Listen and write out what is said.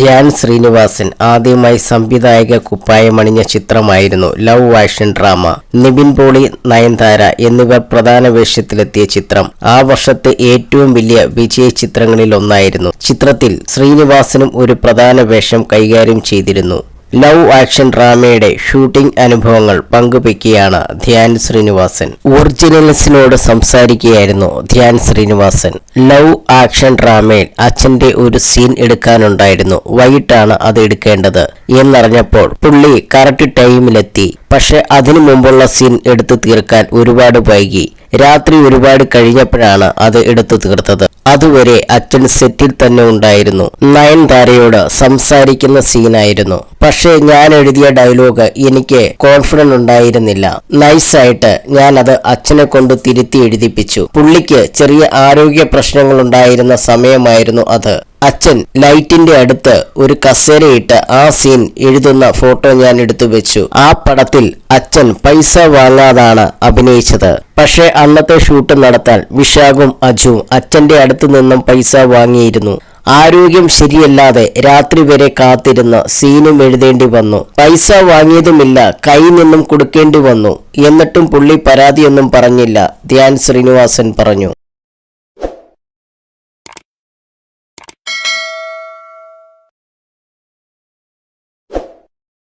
ധ്യാൻ ശ്രീനിവാസൻ ആദ്യമായി സംവിധായക കുപ്പായമണിഞ്ഞ ചിത്രമായിരുന്നു ലവ് ആക്ഷൻ ഡ്രാമ. നിബിൻ പോളി നയൻതാര എന്നിവർ പ്രധാന വേഷത്തിലെത്തിയ ചിത്രം. ആ വർഷത്തെ ഏറ്റവും വലിയ വിജയ ചിത്രങ്ങളിൽ ഒന്നായിരുന്നു ചിത്രത്തിൽ ശ്രീനിവാസനും ഒരു പ്രധാന വേഷം കൈകാര്യം ചെയ്തിരുന്നു. ലവ് ആക്ഷൻ ഡ്രാമയുടെ ഷൂട്ടിംഗ് അനുഭവങ്ങൾ പങ്കുവയ്ക്കുകയാണ് ധ്യാൻ ശ്രീനിവാസൻ. ഒറിജിനൽസിനോട് സംസാരിക്കുകയായിരുന്നു ധ്യാൻ ശ്രീനിവാസൻ. ലവ് ആക്ഷൻ ഡ്രാമയിൽ അച്ഛന്റെ ഒരു സീൻ എടുക്കാനുണ്ടായിരുന്നു. വൈകിട്ടാണ് അത് എടുക്കേണ്ടത് എന്നറിഞ്ഞപ്പോൾ പുള്ളി കറക്റ്റ് ടൈമിലെത്തി. പക്ഷെ അതിനു മുമ്പുള്ള സീൻ എടുത്തു തീർക്കാൻ ഒരുപാട് വൈകി. രാത്രി ഒരുപാട് കഴിഞ്ഞപ്പോഴാണ് അത് എടുത്തു തീർത്തത്. അതുവരെ അച്ഛൻ സെറ്റിൽ തന്നെ ഉണ്ടായിരുന്നു. നയൻതാരയോട് സംസാരിക്കുന്ന സീനായിരുന്നു. പക്ഷേ ഞാൻ എഴുതിയ ഡയലോഗ് എനിക്ക് കോൺഫിഡന്റ് ഉണ്ടായിരുന്നില്ല. നൈസായിട്ട് ഞാൻ അത് അച്ഛനെ കൊണ്ട് തിരുത്തി എഴുതിപ്പിച്ചു. പുള്ളിക്ക് ചെറിയ ആരോഗ്യ പ്രശ്നങ്ങൾ ഉണ്ടായിരുന്ന സമയമായിരുന്നു അത്. അച്ഛൻ ലൈറ്റിന്റെ അടുത്ത് ഒരു കസേരയിട്ട് ആ സീൻ എഴുതുന്ന ഫോട്ടോ ഞാൻ എടുത്തു വെച്ചു. ആ പടത്തിൽ അച്ഛൻ പൈസ വാങ്ങാതാണ് അഭിനയിച്ചത്. പക്ഷേ അന്നത്തെ ഷൂട്ട് നടത്താൻ വിശാഖും അജുവും അച്ഛന്റെ അടുത്ത് നിന്നും പൈസ വാങ്ങിയിരുന്നു. ആരോഗ്യം ശരിയല്ലാതെ രാത്രി വരെ കാത്തിരുന്ന് സീനും എഴുതേണ്ടി വന്നു. പൈസ വാങ്ങിയതുമില്ല കൈ നിന്നും കൊടുക്കേണ്ടി വന്നു. എന്നിട്ടും പുള്ളി പരാതിയൊന്നും പറഞ്ഞില്ല ധ്യാൻ ശ്രീനിവാസൻ പറഞ്ഞു.